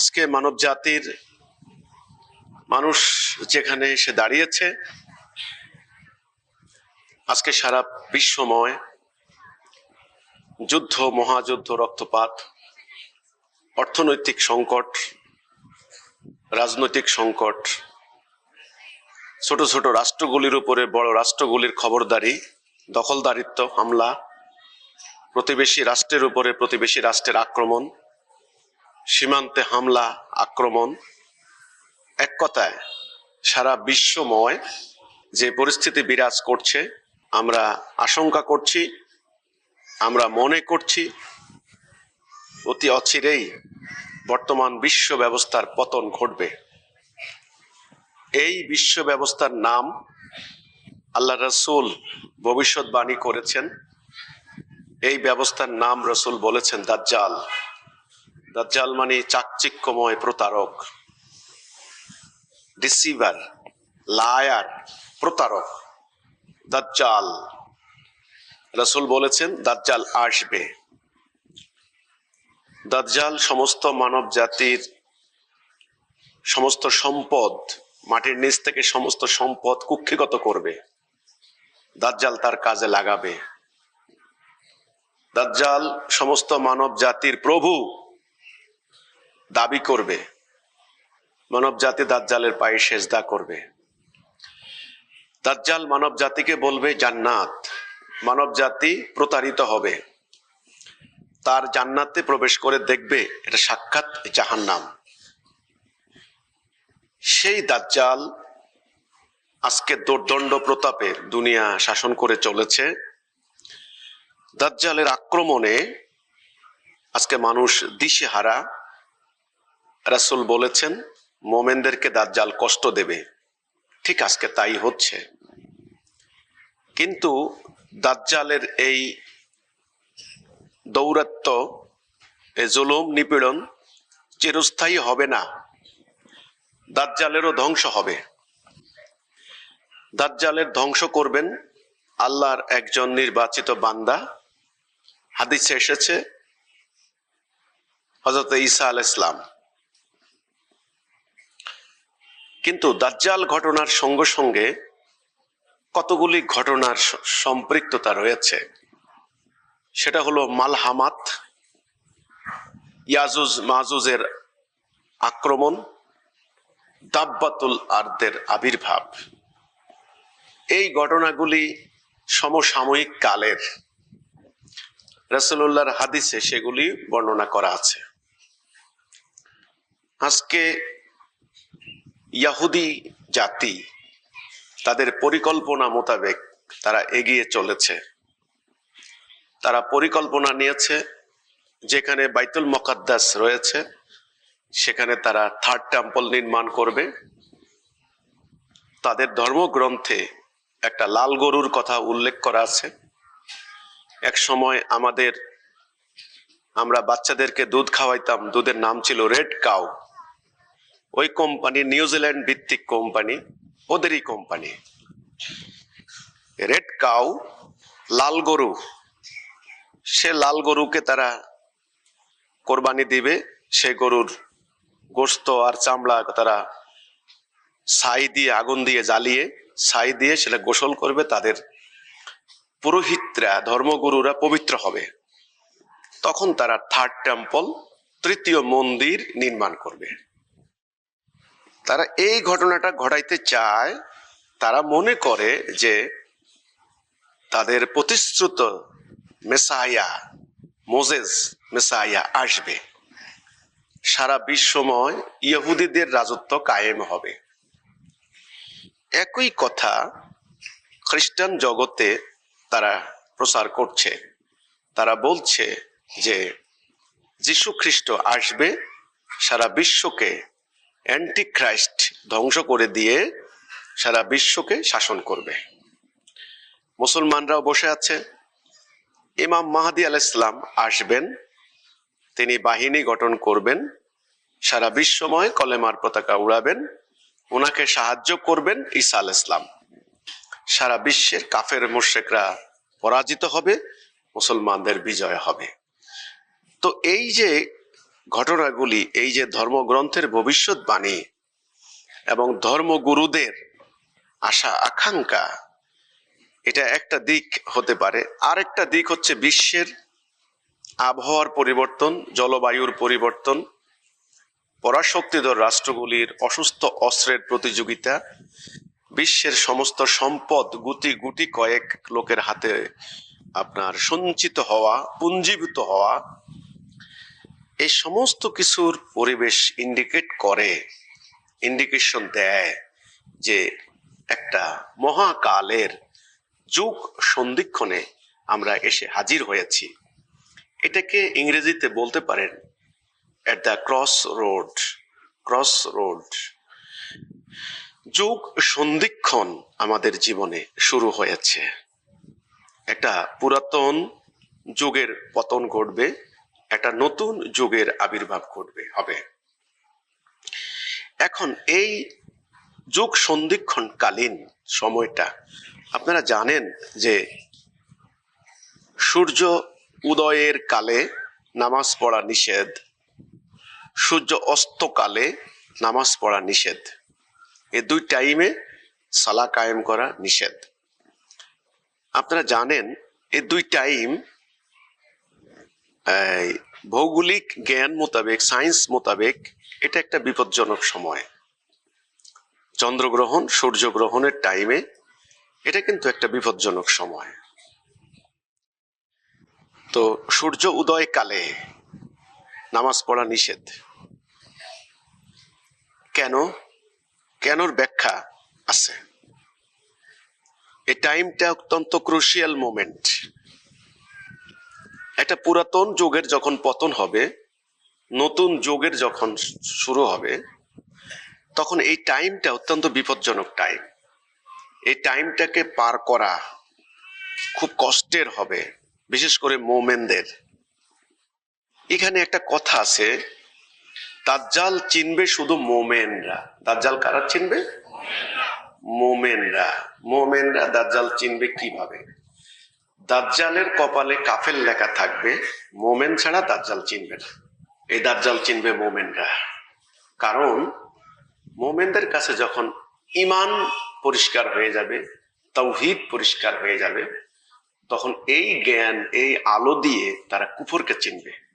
আজকে মানব জাতির মানুষ যেখানে এসে দাঁড়িয়েছে, আজকে সারা বিশ্বময় যুদ্ধ, মহাযুদ্ধ, রক্তপাত, অর্থনৈতিক সংকট, রাজনৈতিক সংকট, ছোট ছোট রাষ্ট্রগুলির উপরে বড় রাষ্ট্রগুলির খবরদারি, দখলদারিত্ব, হামলা, প্রতিবেশী রাষ্ট্রের উপরে প্রতিবেশী রাষ্ট্রের আক্রমণ সীমান্তে হামলা, আক্রমণ, এক কথায় সারা বিশ্বময় যে পরিস্থিতি বিরাজ করছে, আমরা আশঙ্কা করছি, আমরা মনে করছি, অতি অচিরেই বর্তমান বিশ্ব ব্যবস্থার পতন ঘটবে। এই বিশ্ব ব্যবস্থার নাম আল্লাহ রসুল ভবিষ্যৎবাণী করেছেন। এই ব্যবস্থার নাম রসুল বলেছেন দাজ্জাল। দাজ্জাল মানে চাকচিক্যময় প্রতারক ডিসিভার লায়ার প্রতারক, দাজ্জাল। রসুল বলেছেন, দাজ্জাল আসবে। দাজ্জাল সমস্ত মানব জাতির সমস্ত সম্পদ, মাটির নিচ থেকে সমস্ত সম্পদ কুক্ষিগত করবে। দাজ্জাল তার কাজে লাগাবে। দাজ্জাল সমস্ত মানব জাতির প্রভু। দাবি করবে। মানব জাতি দাজ্জালের পায়ে সেজদা করবে। দাজ্জাল মানব জাতিকে বলবে, জান্নাত। মানব জাতি প্রতারিত হবে। তার জান্নাতে প্রবেশ করে দেখবে, এটা সাক্ষাৎ জাহান্নাম। সেই দাজ্জাল আজকে দোর্দণ্ড প্রতাপে দুনিয়া শাসন করে চলেছে। দাজ্জালের আক্রমণে আজকে মানুষ দিশেহারা। রাসুল বলেছেন, মোমেনদেরকে দাজ্জাল কষ্ট দেবে। ঠিক আজকে তাই হচ্ছে। কিন্তু দাজ্জালের এই দৌরাত্ম এ জুলুম, নিপীড়ন চিরস্থায়ী হবে না। দাজ্জালেরও ধ্বংস হবে। দাজ্জালের ধ্বংস করবেন আল্লাহর একজন নির্বাচিত বান্দা। হাদিসে এসেছে হজরত ঈসা আল ইসলাম কিন্তু দাজ্জাল ঘটনার সঙ্গে সঙ্গে কতগুলি ঘটনার সম্পৃক্ততা রয়েছে। সেটা হলো মালহামাত, ইয়াজুজ মাজুজের আক্রমণ, দাব্বাতুল আর্দের আবির্ভাব। এই ঘটনাগুলি সমসাময়িক কালের। রাসূলুল্লাহর হাদিসে সেগুলি বর্ণনা করা আছে। আজকে ইয়াহুদি জাতি, তাদের পরিকল্পনা মোতাবেক তারা এগিয়ে চলেছে। তারা পরিকল্পনা নিয়েছে, যেখানে বাইতুল মকাদ্দাস রয়েছে, সেখানে তারা থার্ড টেম্পল নির্মাণ করবে। তাদের ধর্মগ্রন্থে একটা লাল গরুর কথা উল্লেখ করা আছে। এক সময় আমাদের, আমরা বাচ্চাদেরকে দুধ খাওয়াইতাম, দুধের নাম ছিল রেড কাউ। ওই কোম্পানি নিউজিল্যান্ড ভিত্তিক কোম্পানি ওদেরই কোম্পানি রেড কাউ লাল গরু। সে লাল গরুকে তারা কোরবানি দিবে, সে গরুর গোস্ত আর চামড়া তারা ছাই দিয়ে, আগুন দিয়ে জ্বালিয়ে, ছাই দিয়ে সেটা গোসল করবে, তাদের পুরোহিতরা, ধর্মগুরুরা পবিত্র হবে। তখন তারা থার্ড টেম্পল তৃতীয় মন্দির নির্মাণ করবে। তারা এই ঘটনাটা ঘটাইতে চায়, তারা মনে করে যে তাদের প্রতিশ্রুত মেসায়া মোজেস মেসায়া আসবে। সারা বিশ্বময় ইহুদিদের রাজত্ব কায়েম হবে। একই কথা খ্রিস্টান জগতে তারা প্রচার করছে। তারা বলছে যে যীশু খ্রিস্ট আসবে, সারা বিশ্বকে অ্যান্টি খ্রাইস্ট ধ্বংস করে দিয়ে সারা বিশ্বকে শাসন করবে। মুসলমানরাও বসে আছে। ইমাম মাহাদি আল ইসলাম আসবেন। তিনি বাহিনী গঠন করবেন। সারা বিশ্বময় কলেমার পতাকা উড়াবেন। ওনাকে সাহায্য করবেন ঈসা আল ইসলাম সারা বিশ্বের কাফের মোশেকরা পরাজিত হবে, মুসলমানদের বিজয় হবে। তো এই যে ঘটনাগুলি এই যে ধর্মগ্রন্থের ভবিষ্যৎবাণী এবং ধর্মগুরুদের আশা, আকাঙ্ক্ষা, এটা একটা দিক হতে পারে। আরেকটা দিক হচ্ছে বিশ্বের আবহাওয়ার পরিবর্তন, জলবায়ুর পরিবর্তন, পরাশক্তিধর রাষ্ট্রগুলির অসুস্থ অস্ত্রের প্রতিযোগিতা, বিশ্বের সমস্ত সম্পদ গুটি গুটি কয়েক লোকের হাতে আপনার সঞ্চিত হওয়া, পুঞ্জীভূত হওয়া এই সমস্ত কিছুর পরিবেশ ইন্ডিকেট করে ইন্ডিকেশন দেয় যে একটা মহাকালের যুগ সন্ধিক্ষণে আমরা এসে হাজির হয়েছি। এটাকে ইংরেজিতে বলতে পারেন at the cross road cross road যুগ সন্ধিক্ষণ আমাদের জীবনে শুরু হয়েছে। একটা পুরাতন যুগের পতন ঘটবে। একটা নতুন যুগের আবির্ভাব ঘটবে, হবে। এখন এই যুগ সন্ধিক্ষণ কালীন সময়টা, আপনারা জানেন যে সূর্য উদয়ের কালে নামাজ পড়া নিষেধ, সূর্য অস্তকালে নামাজ পড়া নিষেধ। এই দুই টাইমে সালা কায়েম করা নিষেধ। আপনারা জানেন এই দুই টাইম ভৌগোলিক জ্ঞান মোতাবেক, সায়েন্স মোতাবেক, এটা একটা বিপজ্জনক সময়। চন্দ্রগ্রহণ, সূর্যগ্রহণের টাইমে এটা কিন্তু একটা বিপজ্জনক সময়। তো সূর্য উদয় কালে নামাজ পড়া নিষেধ। কেন? কেনর ব্যাখ্যা আছে। এই টাইমটা অত্যন্ত ক্রুশিয়াল মোমেন্ট একটা পুরাতন যুগের যখন পতন হবে, নতুন যুগের যখন শুরু হবে, তখন এই টাইমটা অত্যন্ত বিপজ্জনক টাইম এই টাইমটাকে পার করা খুব কষ্টের হবে, বিশেষ করে মোমেনদের। এখানে একটা কথা আছে, দাজ্জাল চিনবে শুধু মোমেনরা। দাজ্জাল কারা চিনবে? মোমেনরা। মোমেনরা দাজ্জাল চিনবে কীভাবে? দাজ্জালের কপালে কাফের লেখা থাকবে, মোমেন ছাড়া দাজ্জাল চিনবে না। এই দাজ্জাল চিনবে মোমেনরা। কারণ মোমেনদের কাছে যখন ইমান পরিষ্কার হয়ে যাবে তৌহিদ পরিষ্কার হয়ে যাবে, তখন এই জ্ঞান, এই আলো দিয়ে তারা কুফরকে চিনবে।